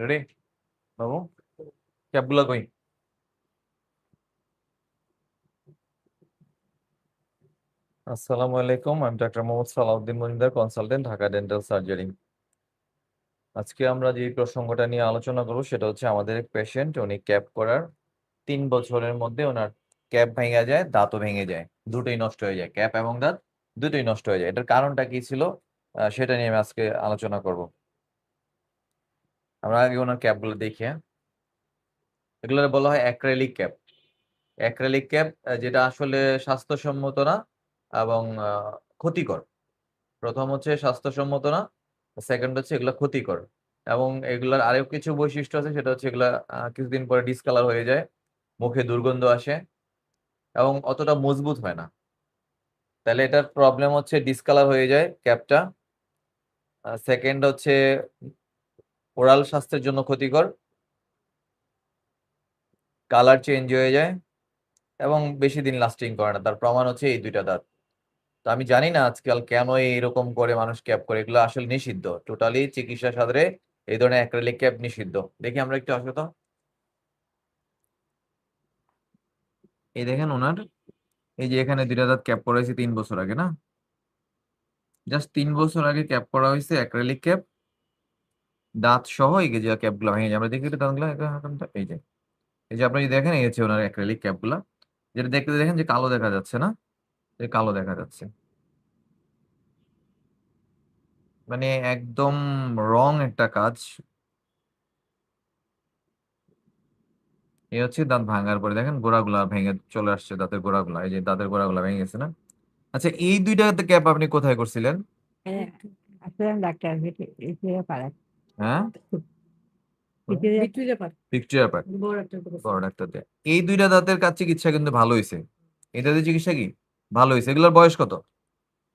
Ready বাবু ক্যাপগুলো কই আসসালামু আলাইকুম আমি doctor Mohammad Salauddin Majumdar consultant Dhaka dental surgery আজকে আমরা যে প্রসঙ্গটা নিয়ে আলোচনা করব, সেটা হচ্ছে আমাদের এক পেশেন্ট উনি ক্যাপ করার তিন বছরের মধ্যে ওনার ক্যাপ ভেঙে যায়, দাঁতও ভেঙে যায়, দুটোই নষ্ট হয়ে যায় ক্যাপ এবং দাঁত দুটোই নষ্ট হয়ে যায়। এটার কারণটা কি ছিল? সেটা নিয়ে আমি আজকে আলোচনা করব। আমরা আগে ওনার ক্যাপগুলো দেখি হ্যাঁ? এগুলো বলা হয় অ্যাক্রেলিক ক্যাপ অ্যাক্রেলিক ক্যাপ যেটা আসলে স্বাস্থ্যসম্মত না এবং ক্ষতিকর। প্রথম হচ্ছে স্বাস্থ্যসম্মত না সেকেন্ড হচ্ছে এগুলো ক্ষতিকর। এবং এগুলার আরও কিছু বৈশিষ্ট্য আছে, সেটা হচ্ছে এগুলা কিছুদিন পরে ডিসকালার হয়ে যায়, মুখে দুর্গন্ধ আসে এবং অতটা মজবুত হয় না। তাহলে এটার প্রবলেম হচ্ছে ডিসকালার হয়ে যায় ক্যাপটা সেকেন্ড হচ্ছে ওরাল স্বাস্থ্যের জন্য ক্ষতিকর, কালার চেঞ্জ হয়ে যায় এবং বেশি দিন লাস্টিং করে না। তার প্রমাণ হচ্ছে এই দুইটা দাঁত। তো আমি জানি না আজকাল কেন এইরকম করে মানুষ ক্যাপ করে। এগুলো আসলে নিষিদ্ধ। টোটালি চিকিৎসা সাদরে এই ধরনের অ্যাক্রিলিক ক্যাপ নিষিদ্ধ। দেখি আমরা একটু আসো তো। এই দেখেন ওনার, এই যে এখানে দুইটা দাঁত ক্যাপ করা হয়েছে তিন বছর আগে, না? জাস্ট তিন বছর আগে ক্যাপ করা হয়েছে অ্যাক্রিলিক ক্যাপ দাঁত সহ এই যে ক্যাপগুলো ভেঙে যায় আমরা দেখি দাঁতগুলো এই যে এই যে আপনি দেখেন এই হচ্ছে ওনার অ্যাক্রিলিক ক্যাপগুলা যেটা দেখতে দেখেন যে কালো দেখা যাচ্ছে না? এই কালো দেখা যাচ্ছে। মানে একদম রং একটা কাজ। এই হচ্ছে দাঁত ভাঙার পরে দেখেন গোড়াগুলা ভেঙে চলে আসছে দাঁতের গোড়াগুলা এই যে দাঁতের গোড়াগুলা ভেঙে গেছে না? আচ্ছা এই দুইটা ক্যাপ আপনি কোথায় করছিলেন? হ্যাঁ, আসলাম ডাক্তার হ্যাঁ? বড় ডাক্তার দিয়ে। এই দুইটা দাঁতের কাজ চিকিৎসা কিন্তু ভালো হয়েছে এই দাঁতের চিকিৎসা কি? ভালো হয়েছে এগুলোর বয়স কত?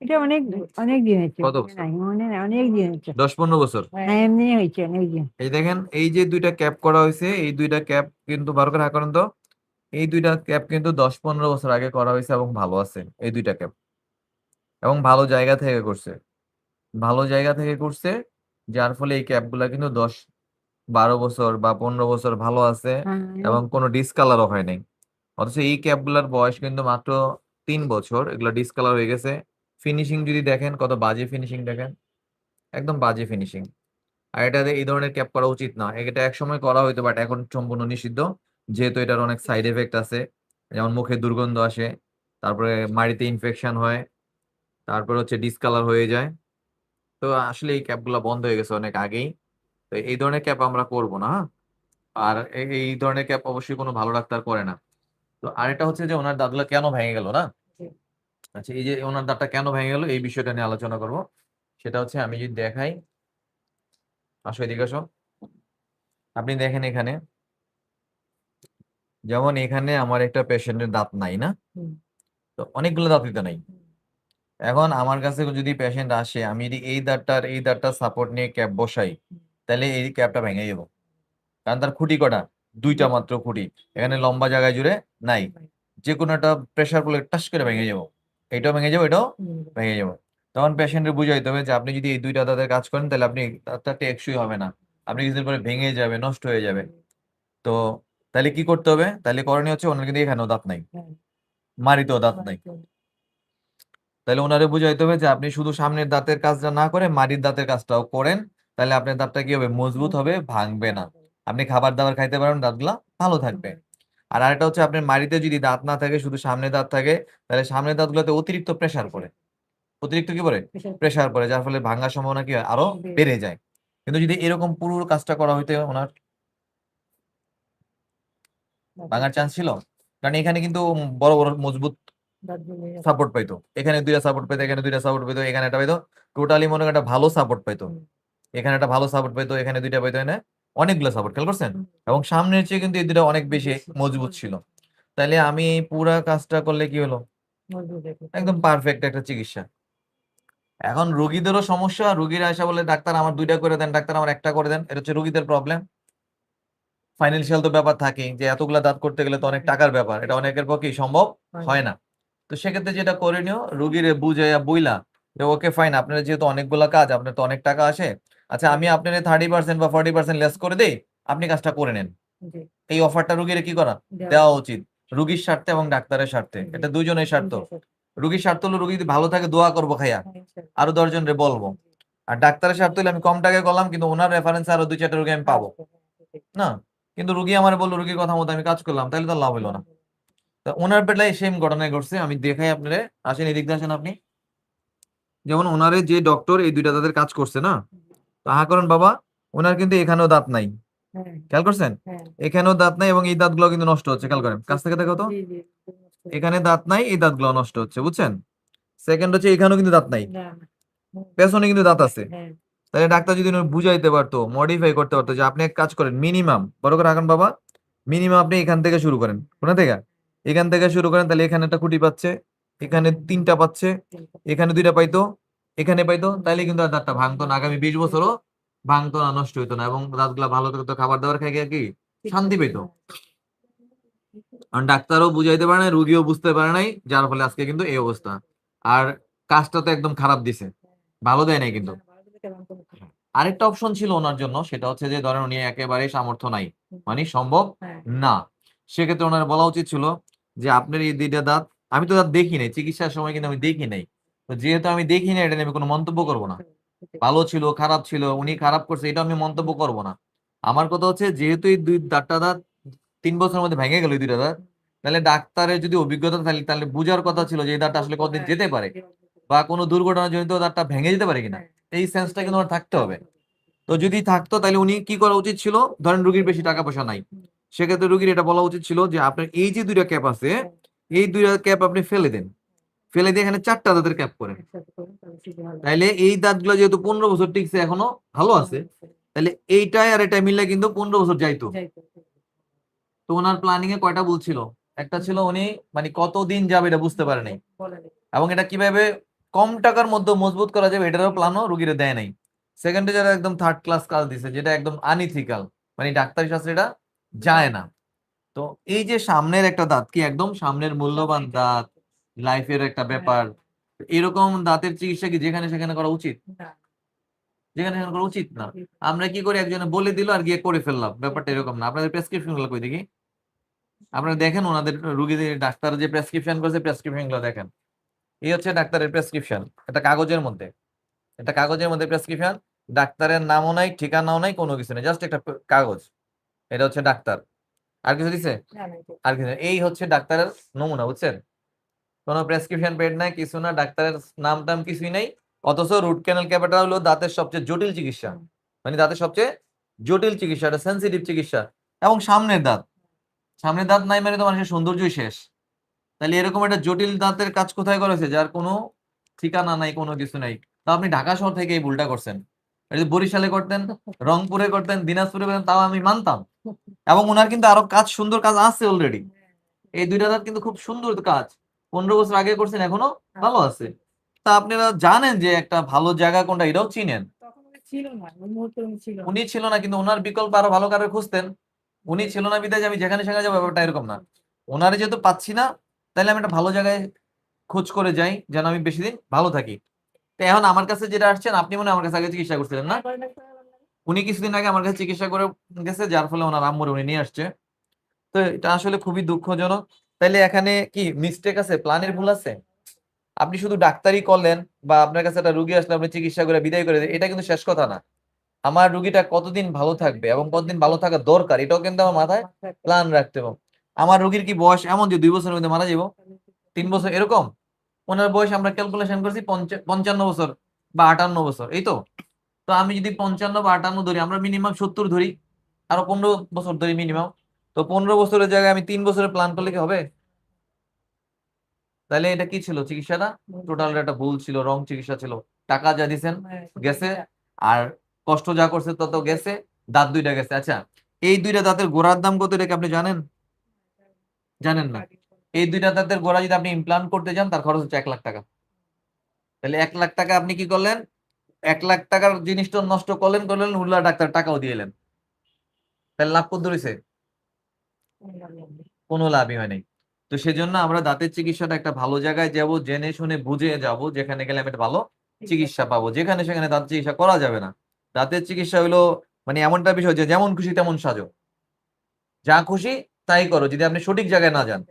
এটা অনেক অনেক দিন হয়েছে। কত বছর? নাই মনে নাই অনেক দিন হয়েছে। দশ পনেরো বছর? হ্যাঁ এমনি হয়েছে অনেক দিন। এই দেখেন এই যে দুইটা ক্যাপ করা হয়েছে এই দুইটা ক্যাপ কিন্তু ভালো করে করেন তো। এই দুইটা ক্যাপ কিন্তু দশ পনেরো বছর আগে করা হয়েছে এবং ভালো আছে এই দুইটা ক্যাপ। এবং ভালো জায়গা থেকে করছে। ভালো জায়গা থেকে করছে যার ফলে এই ক্যাপগুলা কিন্তু দশ বারো বছর বা পনেরো বছর ভালো আছে হ্যাঁ, এবং কোনো ডিসকালারও হয় নাই। অথচ এই ক্যাপগুলার বয়স কিন্তু মাত্র তিন বছর এগুলো ডিসকালার হয়ে গেছে। ফিনিশিং যদি দেখেন কত বাজে ফিনিশিং দেখেন? একদম বাজে ফিনিশিং আর এটাতে এই ধরনের ক্যাপ করা উচিত না। এটা এক সময় করা হইতো বাট এখন সম্পূর্ণ নিষিদ্ধ। যেহেতু এটার অনেক সাইড এফেক্ট আছে যেমন মুখে দুর্গন্ধ আসে তারপরে মাড়িতে ইনফেকশন হয় তারপরে হচ্ছে ডিসকালার হয়ে যায়। তো আসলে এই ক্যাপগুলো বন্ধ হয়ে গেছে অনেক আগেই। তো এই ধরনের ক্যাপ আমরা করব না হ্যাঁ? আর এই ধরনের ক্যাপ অবশ্যই কোনো ভালো ডাক্তার করে না। তো আরেকটা হচ্ছে যে ওনার দাঁতগুলো কেন ভেঙে গেল না? আচ্ছা এই যে ওনার দাঁতটা কেন ভেঙে গেল এই বিষয়টা নিয়ে আলোচনা করব। সেটা হচ্ছে আমি যদি দেখাই আসো এদিকে আসো। আপনি দেখেন এখানে। যেমন এখানে আমার একটা পেশেন্টের দাঁত নাই না? তো অনেকগুলো দাঁতই তো নাই। এখন আমার কাছে যদি পেশেন্ট আসে আমি যদি এই দাঁতটার এই দাঁতটার সাপোর্ট নিয়ে ক্যাপ বসাই তাহলে এই ক্যাপটা ভেঙে যাব। কারণ তার খুঁটি কটা? দুইটা মাত্র খুঁটি। এখানে লম্বা জায়গায় জুড়ে নাই। যে কোনো একটা প্রেসার পড়লে টাস করে ভেঙে যাব। এটাও ভেঙে যাব এটাও ভেঙে যাব। তখন পেশেন্টের বুঝাইতে হবে যে আপনি যদি এই দুইটা দাঁতের কাজ করেন তাহলে আপনি দাঁতটা টেকসই হবে না। আপনি কিছুদিন পরে ভেঙে যাবে নষ্ট হয়ে যাবে। তো তাহলে কি করতে হবে? তাহলে করণীয় হচ্ছে ওনার কিন্তু এখানেও দাঁত নাই। মারিতেও দাঁত নাই। তাহলে ওনারে বুঝাইতে হবে যে আপনি শুধু সামনের দাঁতের কাজটা না করে মারির দাঁতের কাজটাও করেন তাহলে আপনার দাঁতটা কি হবে? মজবুত হবে ভাঙবে না। আপনি খাবার দাবার খাইতে পারেন দাঁতগুলা ভালো থাকবে। আর আরেকটা হচ্ছে আপনার মাড়িতে যদি দাঁত না থাকে শুধু সামনে দাঁত থাকে তাহলে সামনের দাঁতগুলোতে অতিরিক্ত প্রেসার পড়ে। অতিরিক্ত কি পড়ে? প্রেসার পড়ে। যার ফলে ভাঙার সম্ভাবনা কি হয়? আরও বেড়ে বেড়ে যায়। কিন্তু যদি এরকম পুরো কাজটা করা হইতে ওনার ভাঙার চান্স ছিল? কারণ এখানে কিন্তু বড় বড় মজবুত সাপোর্ট পাইতো। এখানে দুইটা সাপোর্ট পাইতো এখানে দুইটা সাপোর্ট পাইতো এখানে একটা পাইতো। টোটালি মনে একটা ভালো সাপোর্ট পাইতো। এখানে একটা ভালো সাপোর্ট পাইতো এখানে দুইটা পাইতো এখানে অনেকগুলো সাপোর্ট খেয়াল করছেন? এবং সামনের চেয়ে কিন্তু এই দুটো অনেক বেশি মজবুত ছিল। তাইলে আমি এই পুরা কাজটা করলে কি হলো? একদম পারফেক্ট একটা চিকিৎসা। এখন রোগীদেরও সমস্যা রোগীরা এসে বলে ডাক্তার আমার দুইটা করে দেন ডাক্তার আমার একটা করে দেন। এটা হচ্ছে রোগীদের প্রবলেম ফাইন্যান্সিয়াল তো ব্যাপার থাকে যে এতগুলা দাঁত করতে গেলে তো অনেক টাকার ব্যাপার। এটা অনেকের পক্ষেই সম্ভব হয় না। তো সেক্ষেত্রে যেটা করে করণীয় রুগীরে বুঝে বইলা যে ওকে ফাইন আপনার যেহেতু অনেকগুলা কাজ আপনার তো অনেক টাকা আসে আচ্ছা আমি আপনার থার্টি পার্সেন্ট বা ফর্টি পার্সেন্ট লেস করে দেই আপনি কাজটা করে নেন। এই অফারটা রুগীর কি করা? দেওয়া উচিত। রুগীর স্বার্থে এবং ডাক্তারের স্বার্থে। এটা দুজনের স্বার্থ। রুগীর স্বার্থ হলো রুগী যদি ভালো থাকে দোয়া করব খাইয়া। হ্যাঁ, আরও দশজন রে বলব। আর ডাক্তারের স্বার্থ হলে আমি কম টাকায় করলাম কিন্তু ওনার রেফারেন্সে আরও দুই চারটা রুগী আমি পাবো। না? কিন্তু রুগী আমার বলল রুগীর কথা মতো আমি কাজ করলাম তাহলে তো লাভ হলো না। তা ওনার বেলায় সেম ঘটনায় ঘটছে আমি দেখাই আপনারে। আসেন এদিক দিয়ে আসেন আপনি। যেমন ওনারে যে ডক্টর এই দুইটা দাঁতের কাজ করছে না? তাহা করেন বাবা ওনার কিন্তু এখানেও দাঁত নাই। হ্যাঁ, খেয়াল করছেন? হ্যাঁ। এখানেও দাঁত নাই এবং এই দাঁতগুলো কিন্তু নষ্ট হচ্ছে খেয়াল করেন। কাছ থেকে দেখো তো। এখানে দাঁত নাই এই দাঁতগুলো নষ্ট হচ্ছে বুঝছেন? সেকেন্ড হচ্ছে এখানেও কিন্তু দাঁত নাই। পেছনে কিন্তু দাঁত আছে। হ্যাঁ, তাহলে ডাক্তার যদি বুঝাইতে পারতো মডিফাই করতে পারতো যে আপনি এক কাজ করেন মিনিমাম বড় করে রাখেন বাবা মিনিমাম আপনি এখান থেকে শুরু করেন। কোথা থেকে? এখান থেকে শুরু করেন তাহলে এখানে একটা খুঁটি পাচ্ছে এখানে তিনটা পাচ্ছে এখানে দুইটা পাইতো এখানে পাইতো তাইলে কিন্তু আর দাঁতটা ভাঙতো না। আগামী বিশ বছরও ভাঙতো না নষ্ট হইতো না এবং দাঁতগুলা ভালো থাকতো খাবার দাবার খাই কি? শান্তি পেতো কারণ ডাক্তারও বুঝাইতে পারে নাই রুগীও বুঝতে পারে নাই যার ফলে আজকে কিন্তু এই অবস্থা। আর কাজটা তো একদম খারাপ দিছে ভালো দেয় নাই কিন্তু। আরেকটা অপশন ছিল ওনার জন্য সেটা হচ্ছে যে ধরেন উনি একেবারে সামর্থ্য নাই। মানে সম্ভব হ্যাঁ, না। সেক্ষেত্রে ওনার বলা উচিত ছিল যে আপনার এই দুইটা দাঁত, আমি তো দাঁত দেখি নাই, চিকিৎসার সময় কিন্তু আমি দেখি নাই। তো যেহেতু আমি দেখি নাই, এটা আমি কোনো মন্তব্য করব না। ভালো ছিল, খারাপ ছিল, উনি খারাপ করছে, এটা আমি মন্তব্য করব না। আমার কথা হচ্ছে, যেহেতু এই দুই দাঁতটা দাঁত তিন বছরের মধ্যে ভেঙে গেল এই দুইটা দাঁত, তাহলে ডাক্তারের যদি অভিজ্ঞতা থাকে, তাহলে বুঝার কথা ছিল যে এই দাঁতটা আসলে কতদিন যেতে পারে বা কোনো দুর্ঘটনা জনিত দাঁতটা ভেঙে যেতে পারে কিনা। এই সেন্সটা কিন্তু ওনার থাকতে হবে। তো যদি থাকতো, তাহলে উনি কি করা উচিত ছিল? ধরেন রুগীর বেশি টাকা পয়সা নাই। সেক্ষেত্রে রুগীর এটা বলা উচিত ছিল যে আপনার এই যে দুইটা ক্যাপ আছে, এই দুইটা ক্যাপ আপনি ফেলে দেন। ফেলে দিয়ে এখানে চারটা দাঁতের ক্যাপ করেন। তাইলে এই দাঁতগুলো যেহেতু পনেরো বছর টিকছে, এখনও ভালো আছে। তাহলে এইটাই আর এটা মিললে কিন্তু পনেরো বছর যাইতো। তো ওনার প্ল্যানিং এ কয়টা ভুল ছিল? একটা ছিল উনি মানে কতদিন যাবে এটা বুঝতে পারে নাই। এবং এটা কীভাবে কম টাকার মধ্যে মজবুত করা যাবে এটারও প্ল্যানও রুগীরা দেয় নাই। সেকেন্ডে যারা একদম থার্ড ক্লাস কাজ দিছে, যেটা একদম আনইথিক্যাল মানে ডাক্তারি শাস্ত্রে এটা যায় না। তো এই যে সামনের একটা দাঁত কি একদম সামনের মূল্যবান দাঁত লাইফের একটা ব্যাপার এরকম দাঁতের চিকিৎসা কি যেখানে সেখানে করা উচিত? যেখানে সেখানে করা উচিত না। আমরা কি করি একজনে বলে দিল আর গিয়ে করে ফেললাম ব্যাপারটা এরকম না। আপনাদের প্রেসক্রিপশনগুলো কই দেখি? আপনারা দেখেন ওনাদের রুগীদের ডাক্তার যে প্রেসক্রিপশন করেছে প্রেসক্রিপশনগুলো দেখেন। এই হচ্ছে ডাক্তারের প্রেসক্রিপশন এটা কাগজের মধ্যে। এটা কাগজের মধ্যে প্রেসক্রিপশন ডাক্তারের নামও নাই ঠিকানাও নাই কোনো কিছু নেই জাস্ট একটা কাগজ। এটা হচ্ছে ডাক্তার। আর কিছু দিছে? আর কিছু এই হচ্ছে ডাক্তারের নমুনা বুঝছেন? কোনো প্রেসক্রিপশন পেড নাই কিছু না ডাক্তারের নাম টাম কিছুই নেই। অথচ রুট ক্যানাল ক্যাপেটা হলো দাঁতের সবচেয়ে জটিল চিকিৎসা। মানে দাঁতের সবচেয়ে জটিল চিকিৎসা এটা সেন্সিটিভ চিকিৎসা। এবং সামনের দাঁত। সামনের দাঁত নাই মানে তো মানুষের সৌন্দর্যই শেষ। তাহলে এরকম একটা জটিল দাঁতের কাজ কোথায় করেছে? যার কোনো ঠিকানা নাই কোনো কিছু নাই। তা আপনি ঢাকা শহর থেকে এই ভুলটা করছেন। যদি বরিশালে করতেন রংপুরে করতেন দিনাজপুরে করতেন তাও আমি মানতাম। এবং ওনার কিন্তু আরও কাজ সুন্দর কাজ আছে অলরেডি এই দুইটা দাঁত কিন্তু খুব সুন্দর কাজ। পনেরো বছর আগে করছেন এখনও ভালো আছে। তা আপনারা জানেন যে একটা ভালো জায়গা কোনটা এটাও চিনেন? উনি ছিল না কিন্তু ওনার বিকল্প আরও ভালো কারও খুঁজতেন। উনি ছিল না বিদায় যে আমি যেখানে সেখানে যাব ব্যাপারটা এরকম না। ওনারে যেহেতু পাচ্ছি না তাহলে আমি একটা ভালো জায়গায় খোঁজ করে যাই যেন আমি বেশি দিন ভালো থাকি। তো এখন আমার কাছে যেটা আসছেন আপনি মনে আমার কাছে আগে চিকিৎসা করছিলেন না? উনি কিছুদিন আগে আমার কাছে চিকিৎসা করে গেছে, যার ফলে ওনার আম্মুরে উনি নিয়ে আসছে। তো এটা আসলে খুবই দুঃখজনক। তাইলে এখানে কি মিস্টেক আছে? প্ল্যানের ভুল আছে? আপনি শুধু ডাক্তারই করলেন বা আপনার কাছে একটা রুগী আসলে আপনি চিকিৎসা করে বিদায় করে এটা কিন্তু শেষ কথা না। আমার রুগীটা কতদিন ভালো থাকবে এবং কতদিন ভালো থাকা দরকার, এটাও কিন্তু আমার মাথায় প্ল্যান রাখতে হবে। আমার রুগীর কি বয়স এমন যে দুই বছরের মধ্যে মারা যাব তিন বছর, এরকম? ওনার বয়স আমরা ক্যালকুলেশন করছি পঞ্চান্ন বছর বা আটান্ন বছর এই তো? তো আমি যদি পঞ্চান্ন বা আটান্ন ধরি আমরা মিনিমাম সত্তর ধরি আরও পনেরো বছর ধরি মিনিমাম তো পনেরো বছরের জায়গায় আমি তিন বছরের প্ল্যান করলে কি হবে? তাহলে এটা কি ছিল চিকিৎসাটা? টোটাল একটা ভুল ছিল রং চিকিৎসা ছিল। টাকা যা দিছেন গেছে। আর কষ্ট যা করছে তত গেছে। দাঁত দুইটা গেছে। আচ্ছা এই দুইটা দাঁতের গোড়ার দাম কত এটা কি আপনি জানেন? জানেন না। এই দুইটা দাঁতের গোড়া যদি আপনি ইমপ্লান্ট করতে যান, তার খরচ হচ্ছে এক লাখ টাকা। তাহলে এক লাখ টাকা আপনি কি করলেন? এক লাখ টাকার জিনিসটা নষ্ট করলেন করলেন উল্লা ডাক্তার টাকাও দিয়ে এলেন। তাহলে লাভ কত ধরেছে কোনো লাভই হয় নাই। তো সেজন্য আমরা দাঁতের চিকিৎসাটা একটা ভালো জায়গায় যাব, জেনে শুনে বুঝে যাব, যেখানে গেলে আমি একটা ভালো চিকিৎসা পাবো। যেখানে সেখানে দাঁত চিকিৎসা করা যাবে না। দাঁতের চিকিৎসা হলো মানে এমনটা বিষয় যে যেমন খুশি তেমন সাজো। যা খুশি তাই করো, যদি আপনি সঠিক জায়গায় না যান।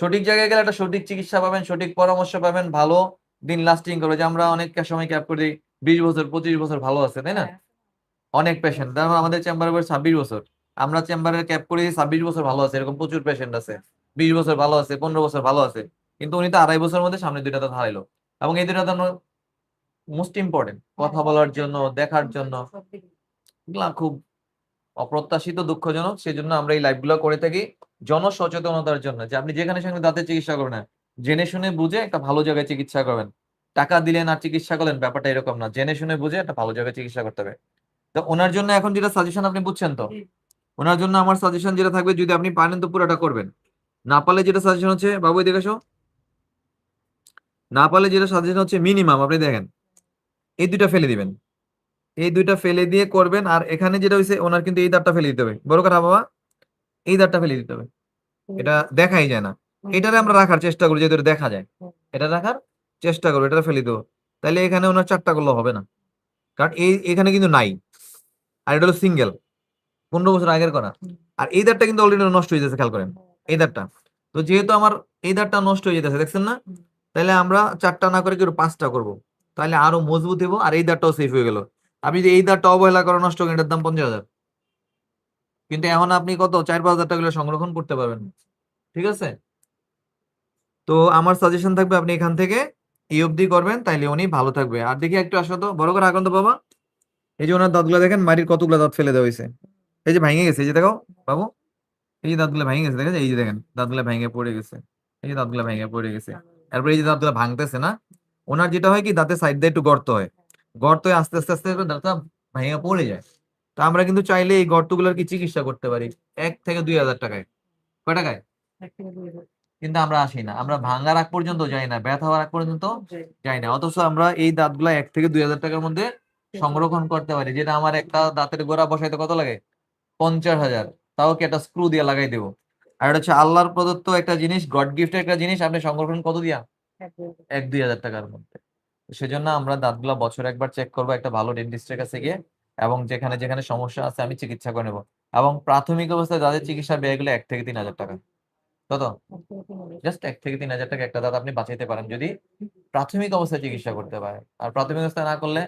সঠিক জায়গায় গেলে একটা সঠিক চিকিৎসা পাবেন সঠিক পরামর্শ পাবেন ভালো দিন লাস্টিং করবে। যে আমরা অনেক সময় ক্যাপ করি বিশ বছর পঁচিশ বছর ভালো আছে তাই না? অনেক পেশেন্ট তারপর আমাদের চেম্বারে বয়স ছাব্বিশ বছর। আমরা চেম্বারে ক্যাপ করি ছাব্বিশ বছর ভালো আছে এরকম প্রচুর পেশেন্ট আছে। বিশ বছর ভালো আছে পনেরো বছর ভালো আছে। কিন্তু উনি তো আড়াই বছরের মধ্যে সামনে দুইটা দাঁত হারাইলো। এবং এই দুইটা দাঁত মোস্ট ইম্পর্টেন্ট কথা বলার জন্য দেখার জন্য। খুব অপ্রত্যাশিত দুঃখজনক। সেজন্য আমরা এই লাইভগুলো করে থাকি। জনসচেতনতার জন্য যে আপনি যেখানে সেখানে দাঁতের চিকিৎসা করবেন না। জেনে শুনে বুঝে একটা ভালো জায়গায় চিকিৎসা করবেন। টাকা দিলেন আর চিকিৎসা করলেন ব্যাপারটা এরকম না। জেনে শুনে বুঝে একটা ভালো জায়গায় চিকিৎসা করতে হবে। তো ওনার জন্য এখন যেটা সাজেশন আপনি বুঝছেন তো? ওনার জন্য আমার সাজেশন যেটা থাকবে যদি আপনি পারেন তো পুরোটা করবেন। না পারলে যেটা সাজেশন হচ্ছে বাবু এদিকে আসো না পারলে যেটা সাজেশন হচ্ছে মিনিমাম আপনি দেখেন। এই দুইটা ফেলে দিবেন। এই দুইটা ফেলে দিয়ে করবেন আর এখানে যেটা হয়েছে ওনার কিন্তু এই দাঁতটা ফেলে দিতে হবে। বড় কথা বাবা। এই দাঁতটা ফেলে দিতে হবে। এটা দেখাই যায় না। এটারে আমরা রাখার চেষ্টা করি যেহেতু দেখা যায়। এটা রাখার চেষ্টা করব এটা ফেলে দেবো। তাহলে এখানে ওনার চারটা করলে হবে না। কারণ এই এখানে কিন্তু নাই। আর এটা হলো সিঙ্গেল। পনেরো বছর আগের করা আর এই দাঁতটা কিন্তু অলরেডি নষ্ট হয়ে যাচ্ছে খেয়াল করেন। এই দাঁতটা তো যেহেতু আমার এই দাঁতটা নষ্ট হয়ে যেতেছে দেখছেন না? তাহলে আমরা চারটা না করে কি পাঁচটা করব? তাহলে আরও মজবুত হব আর এই দাঁতটাও সেফ হয়ে গেল। আপনি যদি এই দাঁতটা অবহেলা করে নষ্ট করেন এটার দাম পঞ্চাশ হাজার। কিন্তু এখন আপনি কত? চার, পাঁচ হাজার টাকা সংরক্ষণ করতে পারবেন। ঠিক আছে? তো আমার সাজেশন থাকবে আপনি এখান থেকে এই অবধি করবেন, তাইলে উনি ভালো থাকবে। আর দেখি একটু আসো তো। বড় করে আগুন তো বাবা। এই যে ওনার দাঁতগুলো দেখেন, মাটির কতগুলো দাঁত ফেলে দেওয়া হয়েছে। এই যে ভেঙে গেছে, এই যে দেখো বাবু। এই যে দাঁতগুলো ভেঙে গেছে, দেখেন? এই যে দেখেন, দাঁতগুলো ভেঙে পড়ে গেছে। এই যে দাঁতগুলো ভেঙে পড়ে গেছে। তারপরে এই যে দাঁতগুলো ভাঙতেছে না, ওনার যেটা হয় কি, দাঁতের সাইড দিয়ে একটু গর্ত হয়। গর্ত হয়ে আস্তে আস্তে আস্তে দাঁতটা ভেঙে পড়ে যায়। তো আমরা কিন্তু চাইলে এই গর্তগুলোর কি চিকিৎসা করতে পারি? এক থেকে দুই হাজার টাকায়। কয় টাকায়? কিন্তু আমরা আসি না। আমরা ভাঙার আগ পর্যন্ত যাই না ব্যথা হওয়ার আগ পর্যন্ত যাই না। অথচ আমরা এই দাঁতগুলা এক থেকে দুই হাজার টাকার মধ্যে সংরক্ষণ করতে পারি। যেটা আমার একটা দাঁতের গোড়া বসাইতে কত লাগে? পঞ্চাশ হাজার। তাও কি একটা স্ক্রু দিয়ে লাগাই দেবো। আর এটা হচ্ছে আল্লাহর প্রদত্ত একটা জিনিস গড গিফটের একটা জিনিস আপনি সংরক্ষণ কত দিয়া? এক দুই হাজার। টাকার মধ্যে। সেজন্য আমরা দাঁতগুলা বছরে একবার চেক করব একটা ভালো ডেন্টিস্টের কাছে গিয়ে। এবং যেখানে যেখানে সমস্যা আছে আমি চিকিৎসা করে নেব। এবং প্রাথমিক অবস্থায় দাঁতের চিকিৎসা ব্যয়গুলো এক থেকে তিন হাজার টাকা। কত জাস্ট এক থেকে তিন হাজার টাকা একটা দাঁত আপনি বাঁচাইতে পারেন। যদি প্রাথমিক অবস্থায় চিকিৎসা করতে পারে। আর প্রাথমিক অবস্থায় না করলে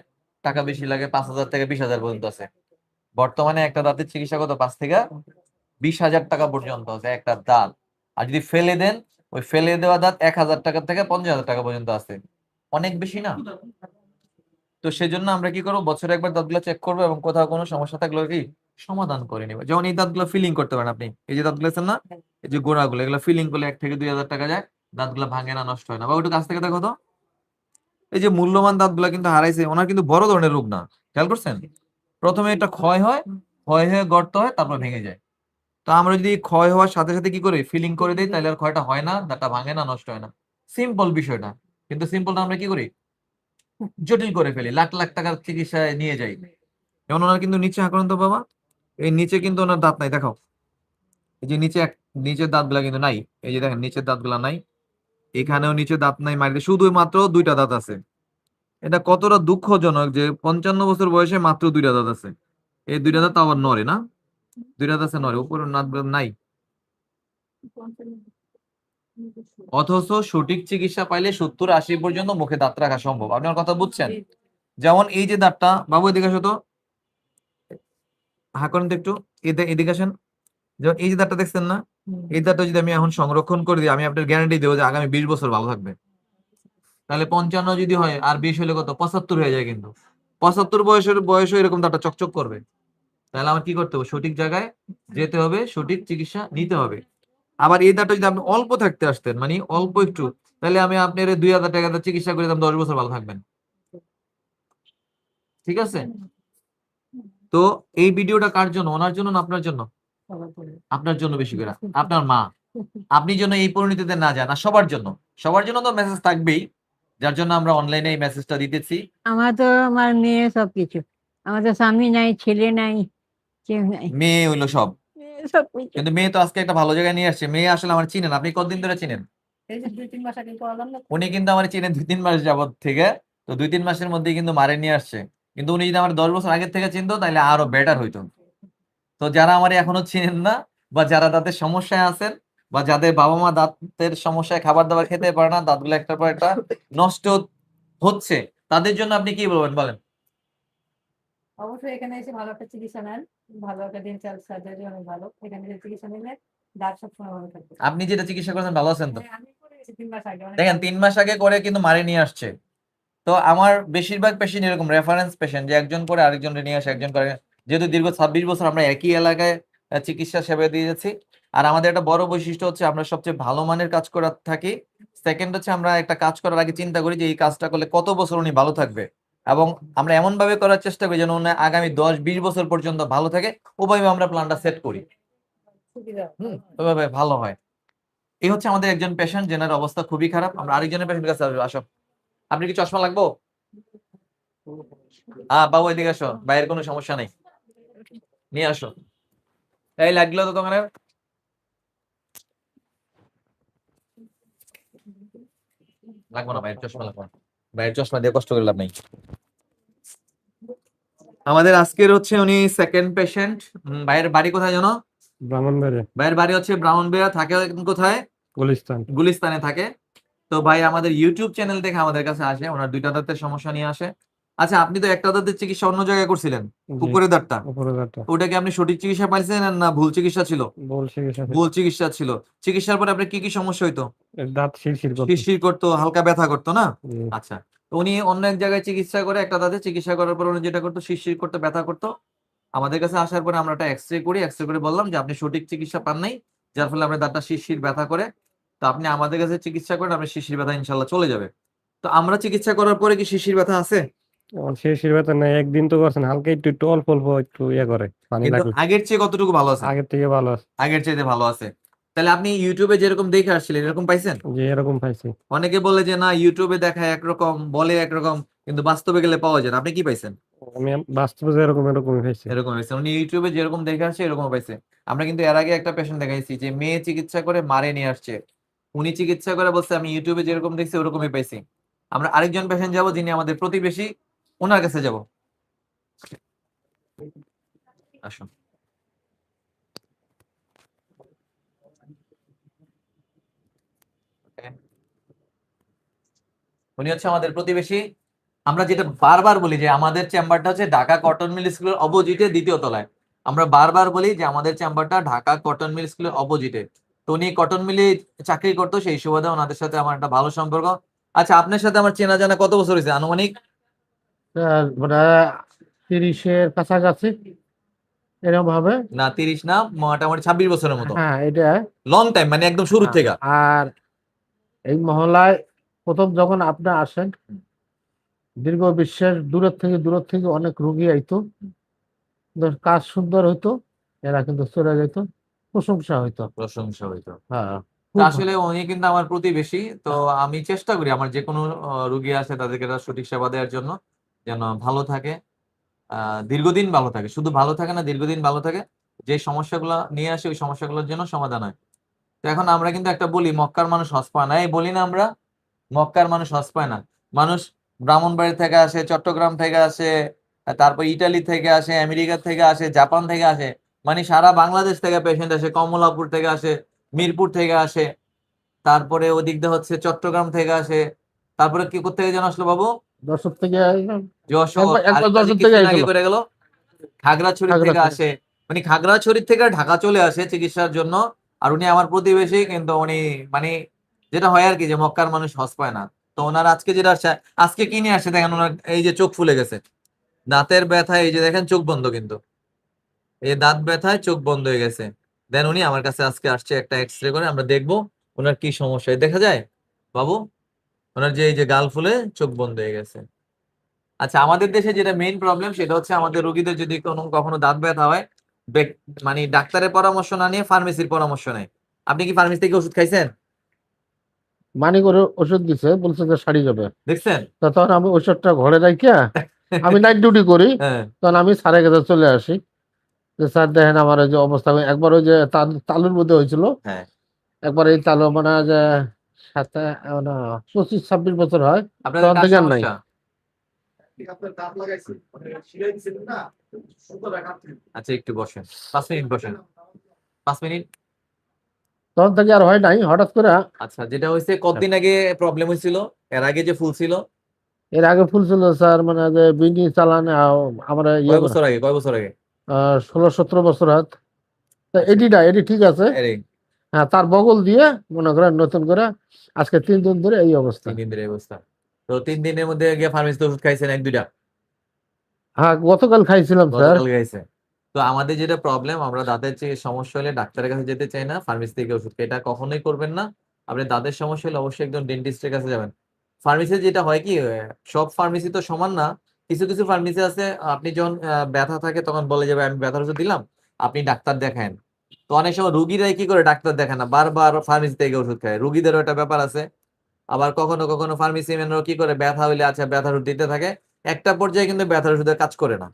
টাকা বেশি লাগে পাঁচ হাজার থেকে বিশ হাজার পর্যন্ত আছে। বর্তমানে একটা দাঁতের চিকিৎসা কত? পাঁচ থেকে বিশ হাজার টাকা পর্যন্ত আছে একটা দাঁত। আর যদি ফেলে দেন, ওই ফেলে দেওয়া দাঁত এক হাজার টাকা থেকে পঞ্চাশ হাজার টাকা পর্যন্ত আছে। অনেক বেশি না? তো সেজন্য আমরা কি করব? বছরে একবার দাঁতগুলো চেক করব এবং কোথাও কোনো সমস্যা থাকলে কি সমাধান করে নিবো। যেমন এই দাঁতগুলো ফিলিং করতে পারেন আপনি। এই যে দাঁতগুলো আছেন না, এই যে গোড়াগুলো, এগুলো ফিলিং করলে এক থেকে দুই হাজার টাকা যায়, দাঁতগুলো ভাঙে না, নষ্ট হয় না। বা একটু কাছ থেকে দেখো তো। এই যে মূল্যবান দাঁতগুলো কিন্তু হারাইছে, ওনার কিন্তু বড় ধরনের রোগ না। খেয়াল করছেন? প্রথমে এটা ক্ষয় হয়, ক্ষয় হয়ে গর্ত হয়, তারপর ভেঙে যায়। তো আমরা যদি ক্ষয় হওয়ার সাথে সাথে কি করে? ফিলিং করে দিই, তাহলে আর ক্ষয়টা হয় না, দাঁতটা ভাঙে না, নষ্ট হয় না। সিম্পল বিষয়টা। কিন্তু সিম্পলটা আমরা কি করি? জটিল করে ফেলি, লাখ লাখ টাকার চিকিৎসায় নিয়ে যাই। যেমন ওনার কিন্তু নিচে আক্রান্ত বাবা। এই নিচে কিন্তু ওনার দাঁত নাই, দেখাও। এই যে নিচে এক, নিচের দাঁতগুলা কিন্তু নাই। এই যে দেখেন, নিচের দাঁতগুলা নাই। এখানেও নিচে দাঁত নাই, মাটিতে শুধুমাত্র দুইটা দাঁত আছে। এটা কতটা দুঃখজনক যে পঞ্চান্ন বছর বয়সে মাত্র দুইটা দাঁত আছে। এই দুইটা দাঁত আবার নড়ে না? দুইটা দাঁত আছে নড়ে উপরে নাই। অথচ সঠিক চিকিৎসা পাইলে সত্তর আশি পর্যন্ত মুখে দাঁত রাখা সম্ভব। আপনার কথা বুঝছেন? যেমন এই যে দাঁতটা বাবু এদিকে আসো তো। হা করেন তো একটু। এদে- এদিকে আসেন। যেমন এই যে দাঁতটা দেখছেন না এই দাঁতটা যদি আমি এখন সংরক্ষণ করে দিই আমি আপনার গ্যারান্টি দেবো যে আগামী বিশ বছর ভালো থাকবে। তাহলে পঞ্চান্ন যদি হয় আর বিশ হলে কত? পঁচাত্তর হয়ে যায় কিন্তু। পঁচাত্তর বয়সের বয়সও এরকম দাঁতটা চকচক করবে। তাহলে আমার কি করতে হবে? সঠিক জায়গায় যেতে হবে সঠিক চিকিৎসা নিতে হবে। আবার এই দাঁতটা যদি আপনি অল্প থাকতে আসতেন মানে অল্প একটু তাহলে আমি আপনার দুই হাজার টাকা দিয়ে চিকিৎসা করে দশ বছর ভালো থাকবেন। ঠিক আছে? তো এই ভিডিওটা কার জন্য? ওনার জন্য না আপনার জন্য? আপনার জন্য বেশি করে। আপনার মা। আপনি যেন এই পরিণতিতে না যান সবার জন্য। সবার জন্য তো মেসেজ থাকবেই যার জন্য আমরা অনলাইনে এই মেসেজটা দিতেছি। আমার তো আমার মেয়ে সবকিছু। আমাদের স্বামী নাই ছেলে নাই। মেয়ে হইল সব। কিন্তু মেয়ে তো আজকে একটা ভালো জায়গায় নিয়ে আসছে। মেয়ে আসলে আমার চিনেন আপনি কতদিন ধরে চিনেন? উনি কিন্তু আমার চিনেন দুই তিন মাস যাবত থেকে। তো দুই তিন মাসের মধ্যে কিন্তু মারে নিয়ে আসছে। কিন্তু উনি যদি আমার দশ বছর আগের থেকে চিনতো তাহলে আরও বেটার হইতো। তো যারা আমার এখনও চিনেন না বা যারা দাঁতের সমস্যায় আছেন বা যাদের বাবা মা দাঁতের সমস্যায় খাবার দাবার খেতে পারে না দাঁতগুলো একটার পর একটা নষ্ট হচ্ছে তাদের জন্য আপনি কি বলবেন বলেন? অবশ্যই এখানে এসে ভালো একটা চিকিৎসা নেন। ভালো একটা ডেন্টাল সার্জারি অনেক ভালো। এখানে এসে চিকিৎসা নিলে দাঁত সবসময় ভালো থাকবে। আপনি যেটা চিকিৎসা করেছেন ভালো আছেন তো? হ্যাঁ, দেখেন তিন মাস আগে করে কিন্তু মারে নিয়ে আসছে। তো আমার বেশিরভাগ পেশেন্ট এরকম রেফারেন্স পেশেন্ট যে একজন করে আরেকজন নিয়ে আসে একজন করে যেহেতু দীর্ঘ ছাব্বিশ বছর আমরা একই এলাকায় চিকিৎসা সেবা দিয়ে যাচ্ছি। আর আমাদের একটা বড় বৈশিষ্ট্য হচ্ছে আমরা সবচেয়ে ভালো মানের কাজ করার থাকি। সেকেন্ড হচ্ছে আমরা একটা কাজ করার আগে চিন্তা করি যে এই কাজটা করলে কত বছর উনি ভালো থাকবে। এবং আমরা এমন ভাবে করার চেষ্টা করি যেন আগামী দশ বিশ বছর পর্যন্ত ভালো থাকে। ওভাবে আমরা প্ল্যানটা সেট করি। হুম ওইভাবে ভালো হয়। এই হচ্ছে আমাদের একজন পেশেন্ট যেনার অবস্থা খুবই খারাপ। আমরা আরেকজনের পেশেন্ট কাছে আসব আসো। আপনি কি চশমা লাগবো? হ্যাঁ বাবু এদিকে আসো। বাইরের কোনো সমস্যা নেই। নিয়ে আসো। এই লাগল তো দোকানের লাগবো না বাইরের চশমা লাগবো না। বাইরের চশমা দিয়ে কষ্ট করে লাভ নেই। আমাদের আজকের হচ্ছে উনি সেকেন্ড পেশেন্ট ভাইয়ের বাড়ি কোথায় জানো? ব্রাহ্মণবাড়িয়া ভাইয়ের বাড়ি হচ্ছে ব্রাহ্মণবাড়িয়া থাকে কোথায়? গুলিস্তান। গুলিস্তানে থাকে। তো ভাই আমাদের ইউটিউব চ্যানেল দেখে আমাদের কাছে আসে। ওনার দুইটা দাঁতের সমস্যা নিয়ে আসে। আচ্ছা আপনি তো একটা দাঁতের চিকিৎসা অন্য জায়গায় করছিলেন উপরের দাঁতটা। উপরে দাঁতটা। ওটা কি আপনি সঠিক চিকিৎসা পাইছেন না ভুল চিকিৎসা ছিল? ভুল চিকিৎসা ছিল। চিকিৎসার পরে আপনার কি কি সমস্যা হইতো? দাঁত শিরশির করতো। হালকা ব্যথা করতো না? আচ্ছা উনি অন্য এক জায়গায় চিকিৎসা করে একটা দাঁতে চিকিৎসা করার পর উনি যেটা করতো শিরশির করতে ব্যথা করতো। আমাদের কাছে আসার পরে আমরা একটা এক্সরে করি এক্সরে করে বললাম যে আপনি সঠিক চিকিৎসা পান নাই যার ফলে আপনার দাঁতটা শিরশির ব্যথা করে। তো আপনি আমাদের কাছে চিকিৎসা করেন আপনার শিরশির ব্যথা ইনশাল্লাহ চলে যাবে। তো আমরা চিকিৎসা করার পরে কি শিরশির ব্যথা আছে? ব্যথা একদিন তো করছেন হালকা একটু একটু অল্প অল্প একটু ইয়ে করে পানি কিন্তু লাগলে আগের চেয়ে কতটুকু ভালো আছে? আগের থেকে ভালো আছে। আগের চাইতে ভালো আছে। তাহলে আপনি ইউটিউবে যেরকম দেখে আসছিলেন এরকম পাইছেন? যে এরকম পাইছি। অনেকে বলে যে না ইউটিউবে দেখায় একরকম বলে একরকম কিন্তু বাস্তবে গেলে পাওয়া যায় না। আপনি কি পাইছেন? আমি বাস্তবে যেরকম এরকমই পাইছি। এরকম হয়েছে উনি ইউটিউবে যেরকম দেখে আসছে এরকম পাইছে। আমরা কিন্তু এর আগে একটা পেশেন্ট দেখাইছি যে মেয়ে চিকিৎসা করে মারে নিয়ে আসছে। উনি চিকিৎসা করে বলছে আমি ইউটিউবে যেরকম দেখছি ওরকমই পাইছি। আমরা আরেকজন পেশেন্ট যাব যিনি আমাদের প্রতিবেশী ওনার কাছে যাব। আসুন। উনি হচ্ছে আমাদের প্রতিবেশী। আমরা যেটা বারবার বলি যে আমাদের চেম্বারটা হচ্ছে ঢাকা কটন মিল স্কুলের অপোজিটে দ্বিতীয় তলায়। আমরা বারবার বলি যে আমাদের চেম্বারটা ঢাকা কটন মিল স্কুলের অপোজিটে। তো উনি কটন মিলে চাকরি করতো, সেই সুবাদে ওনাদের সাথে আমার একটা ভালো সম্পর্ক। আচ্ছা আপনার সাথে আমার চেনা জানা কত বছর হয়েছে? আনুমানিক? মানে তিরিশের কাছাকাছি এরকম হবে। না তিরিশ না মোটামুটি ছাব্বিশ বছরের মতো। হ্যাঁ এটা লং টাইম মানে একদম শুরু থেকে। আর এই মহলায় প্রথম যখন আপনি আসেন দীর্ঘ বিশ্বের দূরের থেকে দূরের থেকে অনেক রুগী আইতো। কাজ সুন্দর হইতো এরা কিন্তু চলে যেত প্রশংসা হইতো। প্রশংসা হইতো। হ্যাঁ আসলে উনি কিন্তু আমার প্রতিবেশী তো আমি চেষ্টা করি আমার যে কোনো রুগী আছে তাদেরকে সঠিক সেবা দেওয়ার জন্য। যেন ভালো থাকে। দীর্ঘদিন ভালো থাকে। শুধু ভালো থাকে না, দীর্ঘদিন ভালো থাকে, যে সমস্যাগুলো নিয়ে আসে, ওই সমস্যাগুলোর জন্য সমাধান হয়। তো এখন আমরা কিন্তু একটা বলি, মক্কার মানুষ হস পায় না। এই বলি না আমরা, মক্কার মানুষ হস পায় না। মানুষ ব্রাহ্মণবাড়ি থেকে আসে, চট্টগ্রাম থেকে আসে, তারপর ইটালি থেকে আসে, আমেরিকা থেকে আসে, জাপান থেকে আসে মানে সারা বাংলাদেশ থেকে পেশেন্ট আসে, কমলাপুর থেকে আসে, মিরপুর থেকে আসে, তারপরে ওদিক দিয়ে হচ্ছে চট্টগ্রাম থেকে আসে, তারপরে কি করতে যেন আসলো বাবু? দর্শক থেকে যশোর একবার- যশোর থেকে কিছুদিন আগে আইছিল। করে গেল খাগড়াছড়ি থেকে। আসে। মানে খাগড়াছড়ি থেকে ঢাকা চলে আসে চিকিৎসার জন্য আর উনি আমার প্রতিবেশী কিন্তু উনি মানে যেটা হয় আর কি যে মক্কার মানুষ হস পায় না। তো ওনার আজকে যেটা আসছে আজকে কি নিয়ে আসছে দেখেন ওনার এই যে চোখ ফুলে গেছে। দাঁতের ব্যথায় এই যে দেখেন চোখ বন্ধ কিন্তু। এই দাঁত ব্যথায় চোখ বন্ধ হয়ে গেছে। দেন উনি আমার কাছে আজকে আসছে একটা এক্স রে করে আমরা দেখব ওনার কি সমস্যা। দেখা যায়? বাবু? ওনার যে এই যে গাল ফুলে চোখ বন্ধ হয়ে গেছে। আচ্ছা আমাদের দেশে যেটা মেইন প্রবলেম সেটা হচ্ছে আমাদের রোগীদের যদি কোনো কখনো দাঁত ব্যথা হয় মানে ডাক্তারের পরামর্শ না নিয়ে ফার্মেসির পরামর্শ নেয়। আপনি কি ফার্মেসি থেকে ওষুধ খাইছেন? মানি করে ওষুধ দিছে বলছে যে সারি যাবে। দেখছেন? তখন আমি ওষুধটা ঘরে রাখিয়া আমি নাইট ডিউটি করি হ্যাঁ। তখন আমি স্যারের কাছে চলে আসি। যে স্যার দেখেন আমার যে অবস্থা একবার ওই যে তাল- তালুর মধ্যে হয়েছিল। হ্যাঁ। একবার এই তালু মানে যে না পঁচিশ ছাব্বিশ বছর হয়। আপনাদের তখন কার থেকে আর নাই। আচ্ছা একটু বসেন পাঁচ মিনিট বসেন। পাঁচ মিনিট। তখন থেকে আর হয় নাই হঠাৎ করে। আচ্ছা যেটা হয়েছে কতদিন আগে প্রবলেম হয়েছিল? এর আগে যে ফুল ছিল? এর আগে ফুল ছিল স্যার মানে যে বিনি চালান আমরা ইয়ে কয় বছর আগে কয় বছর আগে? ষোলো সতেরো বছর হাত তা এডিটা এডি ঠিক আছে। হ্যাঁ তার বগল দিয়ে মনে করেন নতুন করে আজকে তিন দিন ধরে এই অবস্থা। তিন দিনের অবস্থা। তো তিন দিনের মধ্যে গিয়ে ফার্মেসিতে ওষুধ খাইছেন এক দুইটা? হ্যাঁ গতকাল খাইছিলাম স্যার। গতকাল খাইছে। তো আমাদের যেটা প্রবলেম আমরা দাঁতের যে সমস্যা হলে ডাক্তারের কাছে যেতে চাই না ফার্মেসি থেকে ওষুধ খাই। এটা কখনোই করবেন না। আপনি দাঁতের সমস্যা হলে অবশ্যই একজন ডেন্টিস্টের কাছে যাবেন। ফার্মেসি যেটা হয় কি সব ফার্মেসি তো সমান না। কিছু কিছু ফার্মেসি আছে আপনি যখন ব্যথা থাকে তখন বলে যাবে আমি ব্যথার ওষুধ দিলাম আপনি ডাক্তার দেখান। তো অনেক সময় রুগীরাই কি করে? ডাক্তার দেখায় না। বারবার ফার্মেসি থেকে ওষুধ খায়। রুগীদেরও একটা ব্যাপার আছে। আবার কখনো কখনো ফার্মেসি ম্যানরাও কি করে? ব্যথা হইলে আচ্ছা ব্যথার ওষুধ দিতে থাকে। একটা পর্যায়ে কিন্তু ব্যথার ওষুধের কাজ করে না।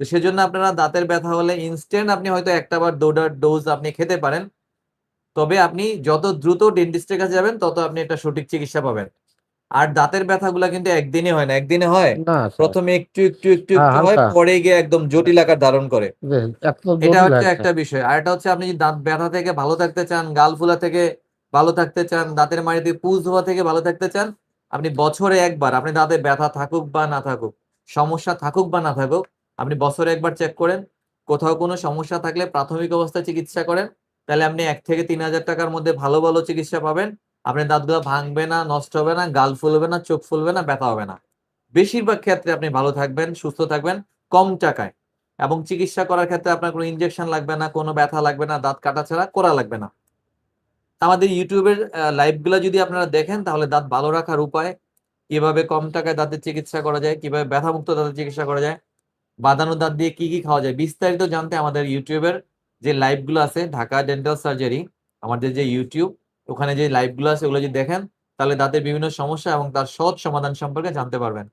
তো সেজন্য আপনারা দাঁতের ব্যথা হলে ইনস্ট্যান্ট আপনি হয়তো একটা বার দুটা ডোজ আপনি খেতে পারেন। তবে আপনি যত দ্রুত ডেন্টিস্টের কাছে যাবেন, তত আপনি একটা সঠিক চিকিৎসা পাবেন। আর দাঁতের ব্যথাগুলা কিন্তু একদিনে হয় না একদিনে হয়। প্রথমে একটু একটু একটু হ্যাঁ, একটু হয় পরে গিয়ে একদম জটিল আকার ধারণ করে। এটা হচ্ছে একটা। একটা বিষয়। আর এটা হচ্ছে আপনি যদি দাঁত ব্যথা থেকে ভালো থাকতে চান গাল ফুলা থেকে ভালো থাকতে চান দাঁতের মাড়িতে পুজ হওয়া থেকে ভালো থাকতে চান আপনি বছরে একবার আপনি দাঁতে ব্যথা থাকুক বা না থাকুক সমস্যা থাকুক বা না থাকুক আপনি বছরে একবার চেক করেন। কোথাও কোনো সমস্যা থাকলে প্রাথমিক অবস্থায় চিকিৎসা করেন। তাহলে আপনি এক থেকে তিন হাজার টাকার মধ্যে ভালো ভালো চিকিৎসা পাবেন। আপনার দাঁতগুলো ভাঙবে না, নষ্ট হবে না, গাল ফুলবে না, চোখ ফুলবে না, ব্যথা হবে না। বেশিরভাগ ক্ষেত্রে আপনি ভালো থাকবেন, সুস্থ থাকবেন, কম টাকায়। এবং চিকিৎসা করার ক্ষেত্রে আপনার কোনো ইনজেকশন লাগবে না, কোনো ব্যথা লাগবে না, দাঁত কাটা ছাড়া করা লাগবে না। আমাদের ইউটিউবের লাইভগুলো যদি আপনারা দেখেন, তাহলে দাঁত ভালো রাখার উপায়, কীভাবে কম টাকায় দাঁতের চিকিৎসা করা যায়, কীভাবে ব্যথামুক্ত দাঁতের চিকিৎসা করা যায়, বাঁধানো দাঁত দিয়ে কি কি খাওয়া যায়, বিস্তারিত জানতে আমাদের ইউটিউবের যে লাইভগুলো আছে, ঢাকা ডেন্টাল সার্জারি আমাদের যে ইউটিউব ওখানে যে লাইভগুলো আছে, ওগুলো যদি দেখেন, তাহলে দাঁতের বিভিন্ন সমস্যা এবং তার সৎ সমাধান সম্পর্কে জানতে পারবেন।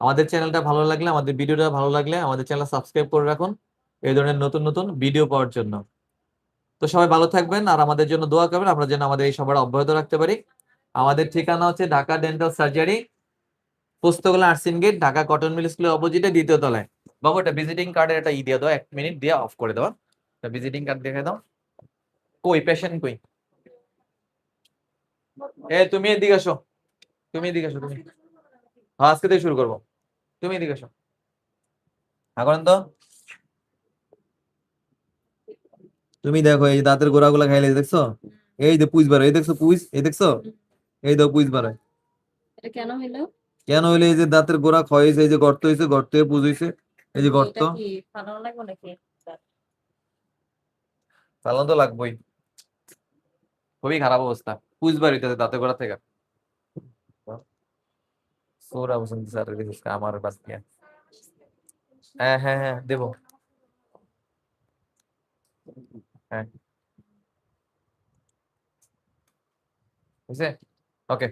আমাদের চ্যানেলটা ভালো লাগলে, আমাদের ভিডিওটা ভালো লাগলে, আমাদের চ্যানেল সাবস্ক্রাইব করে রাখুন। এই ধরনের নতুন নতুন ভিডিও পাওয়ার জন্য। তো সবাই ভালো থাকবেন, আর আমাদের জন্য দোয়া করবেন, আমরা যেন আমাদের এই সবার অব্যাহত রাখতে পারি। আমাদের ঠিকানা হচ্ছে Dhaka dental surgery পুস্তকলা আর্সিন gate Dhaka cotton mill স্কুলের অপোজিটে, দ্বিতীয় তলায়। বাবু এটা ভিজিটিং কার্ডের একটা ই দিয়ে দাও, এক মিনিট দিয়ে অফ করে দাও। একটা ভিজিটিং কার্ড দেখে দাও। কই পেশেন্ট কই? এ তুমি এদিকে আসো। তুমি এদিকে আসো তুমি। হ্যাঁ আজকে থেকে শুরু করব। তুমি এদিকে আসো। এখন তো। তুমি দেখো এই দাঁতের গোড়াগুলা খাইলে দেখছ? এই যে পুইজ বার এই দেখছ পুইজ? এই দেখছ? এই দাও পুইজ বার কেন হইল? কেন হইলে? এই যে দাঁতের গোড়া ক্ষয় হয়েছে এই যে গর্ত হয়েছে গর্ত হয়ে পুজ হয়েছে এই যে গর্ত। ফালানো তো লাগবেই। খুবই খারাপ অবস্থা। পুজ বার হইতেছে দাঁতের গোড়া থেকে সোরা বসন্ত স্যার আমার বাস দিয়ে হ্যাঁ হ্যাঁ হ্যাঁ দেবো হ্যাঁ বুঝছে ওকে